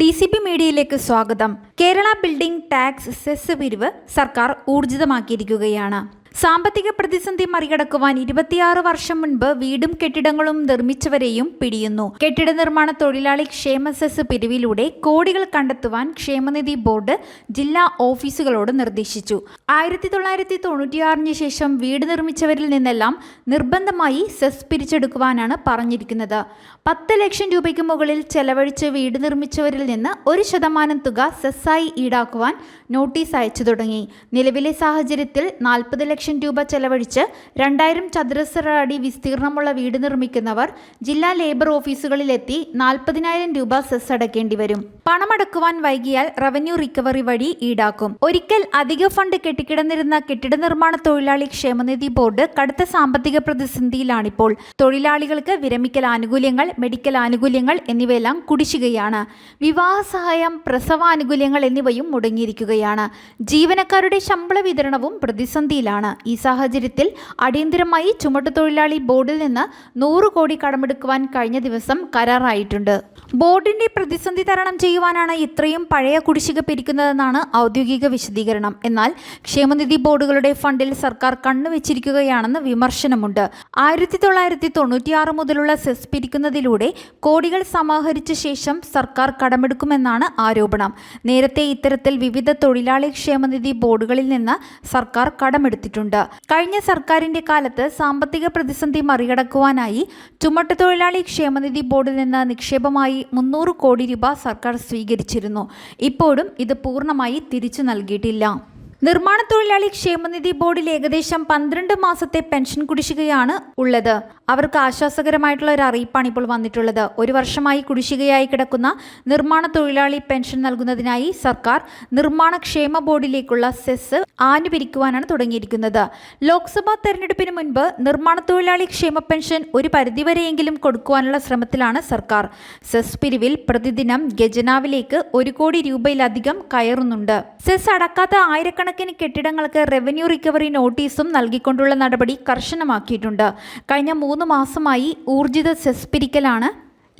D C P മീഡിയയിലേക്ക് സ്വാഗതം. Kerala building tax cess പിരിവ് സർക്കാർ ഊർജിതമാക്കിയിരിക്കുകയാണ്. സാമ്പത്തിക പ്രതിസന്ധി മറികടക്കുവാൻ ഇരുപത്തിയാറ് വർഷം മുൻപ് വീടും കെട്ടിടങ്ങളും നിർമ്മിച്ചവരെയും പിടിയുന്നു. കെട്ടിട നിർമ്മാണ തൊഴിലാളി ക്ഷേമ സെസ് പിരിവിലൂടെ കോടികൾ കണ്ടെത്തുവാൻ ക്ഷേമനിധി ബോർഡ് ജില്ലാ ഓഫീസുകളോട് നിർദ്ദേശിച്ചു. ആയിരത്തി തൊള്ളായിരത്തി തൊണ്ണൂറ്റിയാറിന് ശേഷം വീട് നിർമ്മിച്ചവരിൽ നിന്നെല്ലാം നിർബന്ധമായി സെസ് പിരിച്ചെടുക്കുവാനാണ് പറഞ്ഞിരിക്കുന്നത്. പത്ത് ലക്ഷം രൂപയ്ക്ക് മുകളിൽ ചെലവഴിച്ച് വീട് നിർമ്മിച്ചവരിൽ നിന്ന് ഒരു ശതമാനം തുക സെസ്സായി ഈടാക്കുവാൻ നോട്ടീസ് അയച്ചു തുടങ്ങി. നിലവിലെ സാഹചര്യത്തിൽ നാൽപ്പത് ലക്ഷം രൂപ ചെലവഴിച്ച് രണ്ടായിരം ചതുരശ്ര അടി വിസ്തീർണമുള്ള വീട് നിർമ്മിക്കുന്നവർ ജില്ലാ ലേബർ ഓഫീസുകളിലെത്തി നാൽപ്പതിനായിരം രൂപ സെസ് അടക്കേണ്ടി വരും. പണമടക്കുവാൻ വൈകിയാൽ റവന്യൂ റിക്കവറി വഴി ഈടാക്കും. ഒരിക്കൽ അധിക ഫണ്ട് കെട്ടിക്കിടന്നിരുന്ന കെട്ടിട നിർമ്മാണ തൊഴിലാളി ക്ഷേമനിധി ബോർഡ് കടുത്ത സാമ്പത്തിക പ്രതിസന്ധിയിലാണിപ്പോൾ. തൊഴിലാളികൾക്ക് വിരമിക്കൽ ആനുകൂല്യങ്ങൾ മെഡിക്കൽ ആനുകൂല്യങ്ങൾ എന്നിവയെല്ലാം കുടിശ്ശികയാണ്. വിവാഹ സഹായം പ്രസവാനുകൂല്യങ്ങൾ എന്നിവയും മുടങ്ങിയിരിക്കുകയാണ്. ജീവനക്കാരുടെ ശമ്പള വിതരണവും പ്രതിസന്ധിയിലാണ്. ഈ സാഹചര്യത്തിൽ അടിയന്തരമായി ചുമട്ടുതൊഴിലാളി ബോർഡിൽ നിന്ന് നൂറ് കോടി കടമെടുക്കുവാൻ കഴിഞ്ഞ ദിവസം കരാറായിട്ടുണ്ട്. ബോർഡിന്റെ പ്രതിസന്ധി തരണം ചെയ്യുവാനാണ് ഇത്രയും പഴയ കുടിശ്ശിക പിരിക്കുന്നതെന്നാണ് ഔദ്യോഗിക വിശദീകരണം. എന്നാൽ ക്ഷേമനിധി ബോർഡുകളുടെ ഫണ്ടിൽ സർക്കാർ കണ്ണുവെച്ചിരിക്കുകയാണെന്ന് വിമർശനമുണ്ട്. ആയിരത്തി തൊള്ളായിരത്തി തൊണ്ണൂറ്റിയാറ് മുതലുള്ള സെസ് പിരിക്കുന്നതിലൂടെ കോടികൾ സമാഹരിച്ച ശേഷം സർക്കാർ കടമെടുക്കുമെന്നാണ് ആരോപണം. നേരത്തെ ഇത്തരത്തിൽ വിവിധ തൊഴിലാളി ക്ഷേമനിധി ബോർഡുകളിൽ നിന്ന് സർക്കാർ കടമെടുത്തിട്ടുണ്ട്. കഴിഞ്ഞ സർക്കാരിന്റെ കാലത്ത് സാമ്പത്തിക പ്രതിസന്ധി മറികടക്കുവാനായി ചുമട്ടുതൊഴിലാളി ക്ഷേമനിധി ബോർഡിൽ നിന്ന് നിക്ഷേപമായി മുന്നൂറ് കോടി രൂപ സർക്കാർ സ്വീകരിച്ചിരുന്നു. ഇപ്പോഴും ഇത് പൂർണമായി തിരിച്ചു നൽകിയിട്ടില്ല. നിർമ്മാണ തൊഴിലാളി ക്ഷേമനിധി ബോർഡിൽ ഏകദേശം പന്ത്രണ്ട് മാസത്തെ പെൻഷൻ കുടിശ്ശികയാണ് ഉള്ളത്. അവർക്ക് ആശ്വാസകരമായിട്ടുള്ള ഒരു അറിയിപ്പാണ് ഇപ്പോൾ വന്നിട്ടുള്ളത്. ഒരു വർഷമായി കുടിശ്ശികയായി കിടക്കുന്ന നിർമ്മാണ തൊഴിലാളി പെൻഷൻ നൽകുന്നതിനായി സർക്കാർ നിർമ്മാണ ക്ഷേമ ബോർഡിലേക്കുള്ള സെസ് ആനുപിരിക്കുവാനാണ് തുടങ്ങിയിരിക്കുന്നത്. ലോക്സഭാ തെരഞ്ഞെടുപ്പിന് മുൻപ് നിർമ്മാണ തൊഴിലാളി ക്ഷേമ പെൻഷൻ ഒരു പരിധിവരെയെങ്കിലും കൊടുക്കുവാനുള്ള ശ്രമത്തിലാണ് സർക്കാർ. സെസ് പിരിവിൽ പ്രതിദിനം ഖജനാവിലേക്ക് ഒരു കോടി രൂപയിലധികം കയറുന്നുണ്ട്. സെസ് അടക്കാത്ത ആയിരക്കണക്കിന് കെട്ടിടങ്ങൾക്ക് റവന്യൂ റിക്കവറി നോട്ടീസും നൽകിക്കൊണ്ടുള്ള നടപടി കർശനമാക്കിയിട്ടുണ്ട്. കഴിഞ്ഞ മൂന്ന് മാസമായി ഊർജിത സെസ് പിരിക്കലാണ്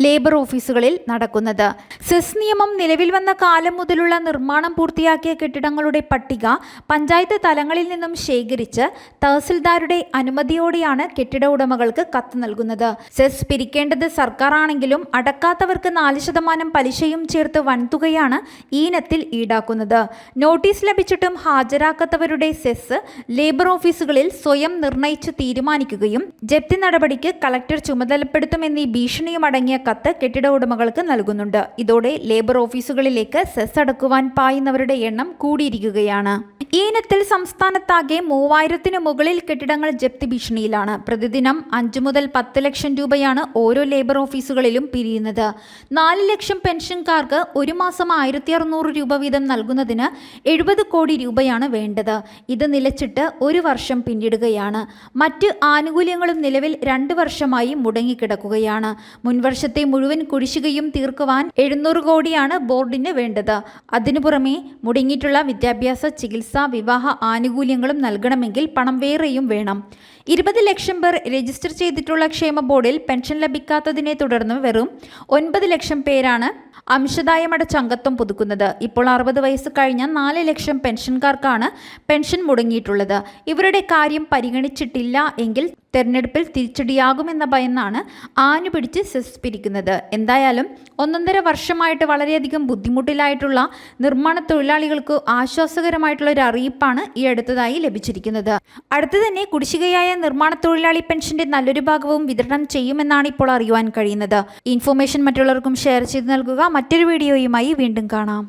ലേബർ ഓഫീസുകളിൽ നടക്കുന്നത്. സെസ് നിയമം നിലവിൽ വന്ന കാലം മുതലുള്ള നിർമ്മാണം പൂർത്തിയാക്കിയ കെട്ടിടങ്ങളുടെ പട്ടിക പഞ്ചായത്ത് തലങ്ങളിൽ നിന്നും ശേഖരിച്ച് തഹസിൽദാരുടെ അനുമതിയോടെയാണ് കെട്ടിട ഉടമകൾക്ക് കത്ത് നൽകുന്നത്. സെസ് പിരിക്കേണ്ടത് സർക്കാരാണെങ്കിലും അടക്കാത്തവർക്ക് നാല് ശതമാനം പലിശയും ചേർത്ത് വൻതുകയാണ് ഈനത്തിൽ ഈടാക്കുന്നത്. നോട്ടീസ് ലഭിച്ചിട്ടും ഹാജരാക്കാത്തവരുടെ സെസ് ലേബർ ഓഫീസുകളിൽ സ്വയം നിർണയിച്ച് തീരുമാനിക്കുകയും ജപ്തി നടപടിക്ക് കളക്ടർ ചുമതലപ്പെടുത്തുമെന്നീ ഭീഷണിയും അടങ്ങിയ കത്ത് കെട്ടിട ഉടമകൾക്ക് നൽകുന്നുണ്ട്. ഇതോടെ ലേബർ ഓഫീസുകളിലേക്ക് സെസ് അടക്കുവാൻ പായുന്നവരുടെ എണ്ണം കൂടിയിരിക്കുകയാണ്. ഈ ഇനത്തിൽ സംസ്ഥാനത്താകെ മൂവായിരത്തിനു മുകളിൽ കെട്ടിടങ്ങൾ ജപ്തി ഭീഷണിയിലാണ്. പ്രതിദിനം അഞ്ചു മുതൽ പത്ത് ലക്ഷം രൂപയാണ് ഓരോ ലേബർ ഓഫീസുകളിലും പിരിയുന്നത്. നാല് ലക്ഷം പെൻഷൻകാർക്ക് ഒരു മാസം ആയിരത്തി അറുന്നൂറ് രൂപ വീതം നൽകുന്നതിന് എഴുപത് കോടി രൂപയാണ് വേണ്ടത്. ഇത് നിലച്ചിട്ട് ഒരു വർഷം പിന്നിടുകയാണ്. മറ്റ് ആനുകൂല്യങ്ങളും നിലവിൽ രണ്ട് വർഷമായി മുടങ്ങിക്കിടക്കുകയാണ്. മുൻവർഷത്തെ മുഴുവൻ കുടിശ്ശികയും തീർക്കുവാൻ എഴുന്നൂറ് കോടിയാണ് ബോർഡിന് വേണ്ടത്. അതിനു പുറമെ മുടങ്ങിയിട്ടുള്ള വിദ്യാഭ്യാസ ചികിത്സ വിവാഹ ആനുകൂല്യങ്ങളും നൽകണമെങ്കിൽ പണം വേറെയും വേണം. ഇരുപത് ലക്ഷം പേർ രജിസ്റ്റർ ചെയ്തിട്ടുള്ള ക്ഷേമ ബോർഡിൽ പെൻഷൻ ലഭിക്കാത്തതിനെ തുടർന്ന് വെറും ഒൻപത് ലക്ഷം പേരാണ് അംശദായമടച്ച അംഗത്വം പുതുക്കുന്നത്. ഇപ്പോൾ അറുപത് വയസ്സ് കഴിഞ്ഞ നാല് ലക്ഷം പെൻഷൻകാർക്കാണ് പെൻഷൻ മുടങ്ങിയിട്ടുള്ളത്. ഇവരുടെ കാര്യം പരിഗണിച്ചിട്ടില്ല എങ്കിൽ തെരഞ്ഞെടുപ്പിൽ തിരിച്ചടിയാകുമെന്ന ഭയന്നാണ് ആഞ്ഞു പിടിച്ച് സെസ് പിരിക്കുന്നത് എന്തായാലും ഒന്നൊന്നര വർഷമായിട്ട് വളരെയധികം ബുദ്ധിമുട്ടിലായിട്ടുള്ള നിർമ്മാണ തൊഴിലാളികൾക്ക് ആശ്വാസകരമായിട്ടുള്ള ഒരു അറിയിപ്പാണ് ഈ അടുത്തതായി ലഭിച്ചിരിക്കുന്നത്. അടുത്തു തന്നെ കുടിശ്ശികയായ നിർമ്മാണ തൊഴിലാളി പെൻഷന്റെ നല്ലൊരു ഭാഗവും വിതരണം ചെയ്യുമെന്നാണ് ഇപ്പോൾ അറിയുവാൻ കഴിയുന്നത്. ഇൻഫോർമേഷൻ മറ്റുള്ളവർക്കും ഷെയർ ചെയ്ത് നൽകുക. മറ്റൊരു വീഡിയോയുമായി വീണ്ടും കാണാം.